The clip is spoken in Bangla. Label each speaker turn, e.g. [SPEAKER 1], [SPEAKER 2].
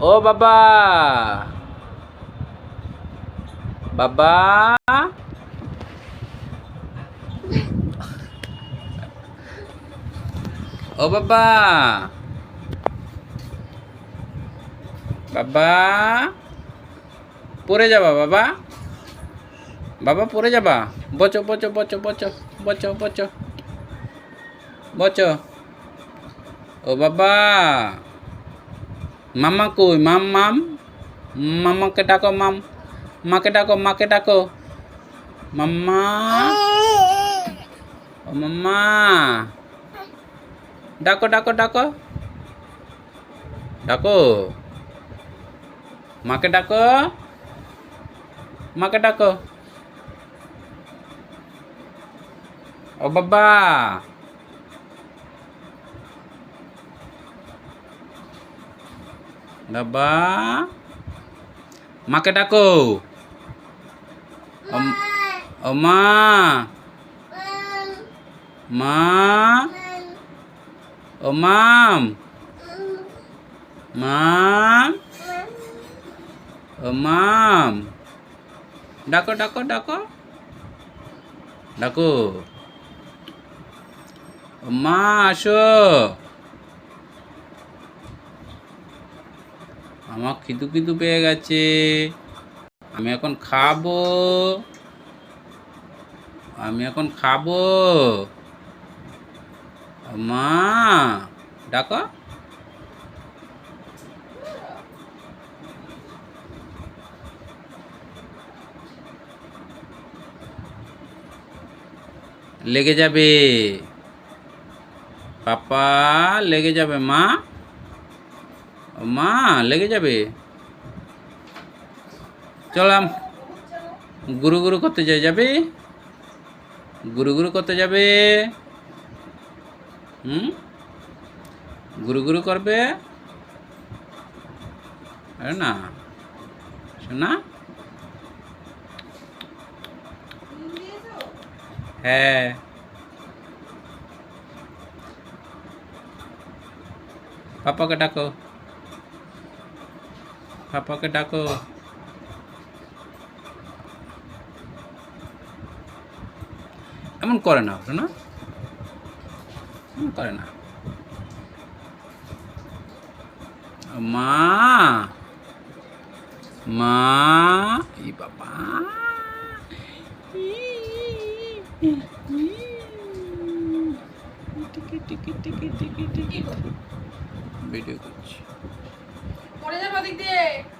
[SPEAKER 1] ও বাবা। বাবা। ও বাবা। বাবা। পড়ে যাবা বাবা। বাবা, পড়ে যাবা। বচো বচো বচো বচো বচো বচো। বচো। ও বাবা। মামা কই? মাম মাম? মামাকে ডাকো, মাম। মাকে ডাকো মাকে ডাকো। মাম্মা? ও মাম্মা। ডাকো ডাকো ডাকো। ডাকো। মাকে ডাকো। মাকে ডাকো। ও বাবা। বাবা মাকে ডাকো ও- ও মা মা ও মাম মাম ও মাম ডাকো ডাকো ডাকো ডাকো ও মা আসো আমার খিদু খিদু পেয়ে গেছে। আমি এখন খাব। আমি এখন খাব। মা, ডাকো। লেগে যাবে। পাপা, লেগে যাবে, মা। মা, লেগে যাবে। চলাম গুরু গুরু করতে যাই, যাবে? গুরু গুরু করতে যাবে? হুম? গুরু গুরু করবে? আরে না। শোনা হ্যাঁ। পাপাকে ডাকো। পাপাকে ডাকো। এমন করে না শোনা এমন করে না। মা মা ই বাবা। ভিডিও করছি।
[SPEAKER 2] পড়ে যাব দিক দিয়ে